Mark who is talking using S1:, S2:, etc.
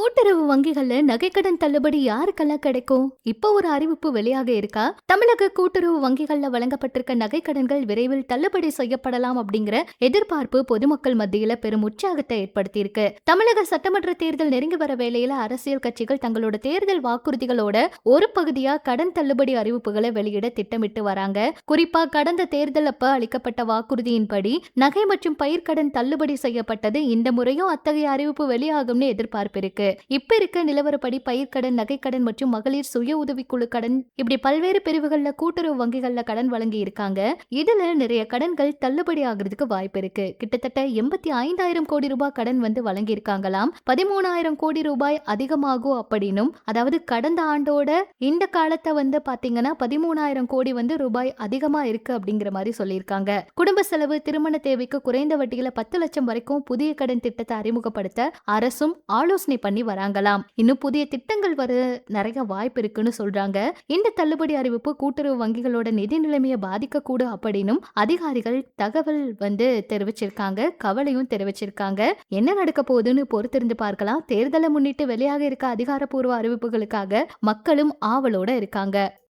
S1: கூட்டுறவு வங்கிகள்ல நகைக்கடன் தள்ளுபடி யாருக்கெல்லாம் கிடைக்கும்? இப்போ ஒரு அறிவிப்பு வெளியாக இருக்கா? தமிழக கூட்டுறவு வங்கிகள்ல வழங்கப்பட்டிருக்க நகைக்கடன்கள் விரைவில் தள்ளுபடி செய்யப்படலாம் அப்படிங்கிற எதிர்பார்ப்பு பொதுமக்கள் மத்தியில பெரும் உற்சாகத்தை ஏற்படுத்தியிருக்கு. தமிழக சட்டமன்ற தேர்தல் நெருங்கி வர வேளையில அரசியல் கட்சிகள் தங்களோட தேர்தல் வாக்குறுதிகளோட ஒரு பகுதியா கடன் தள்ளுபடி அறிவிப்புகளை வெளியிட திட்டமிட்டு வராங்க. குறிப்பா கடந்த தேர்தல் அப்ப அளிக்கப்பட்ட வாக்குறுதியின்படி நகை மற்றும் பயிர்க்கடன் தள்ளுபடி செய்யப்பட்டது இந்த முறையும் அத்தகைய அறிவிப்பு வெளியாகும்னு எதிர்பார்ப்பு இருக்கு. இப்ப இருக்க நிலவரப்படி பயிர்க்கடன் நகைக்கடன் மற்றும் மகளிர் சுய உதவிக்குழு கடன் இப்படி பல்வேறு பிரிவுகள்ல கூட்டுறவு வங்கிகள்ல கடன் வழங்கி இருக்காங்க. இதுல நிறைய கடன்கள் தள்ளுபடி ஆகுறதுக்கு வாய்ப்பு இருக்கு. கிட்டத்தட்ட எண்பத்தி ஐந்தாயிரம் கோடி ரூபாய் கடன் வந்து வழங்கி இருக்காங்களாம் பதிமூணாயிரம் கோடி ரூபாய் அதிகமாகும் அப்படின்னும் அதாவது கடந்த ஆண்டோட இந்த காலத்தை வந்து பாத்தீங்கன்னா பதிமூணாயிரம் கோடி வந்து ரூபாய் அதிகமா இருக்கு அப்படிங்கிற மாதிரி சொல்லியிருக்காங்க. குடும்ப செலவு திருமண தேவைக்கு குறைந்த வட்டியில பத்து லட்சம் வரைக்கும் புதிய கடன் திட்டத்தை அறிமுகப்படுத்த அரசும் ஆலோசனை பண்ணி வராங்களாம். இன்னும் புதிய திட்டங்கள் வர நிறைய வாய்ப்பு இருக்குன்னு சொல்றாங்க. இந்த தள்ளுபடி அறிவிப்பு கூட்டுறவு வங்கிகளோட நிதி நிலைமையை பாதிக்கக்கூடும் அப்படின்னும் அதிகாரிகள் தகவல் வந்து தெரிவிச்சிருக்காங்க. கவலையும் தெரிவிச்சிருக்காங்க. என்ன நடக்க போகுதுன்னு பொறுத்திருந்து பார்க்கலாம். தேர்தலை முன்னிட்டு வெளியாக இருக்க அதிகாரப்பூர்வ அறிவிப்புகளுக்காக மக்களும் ஆவலோட இருக்காங்க.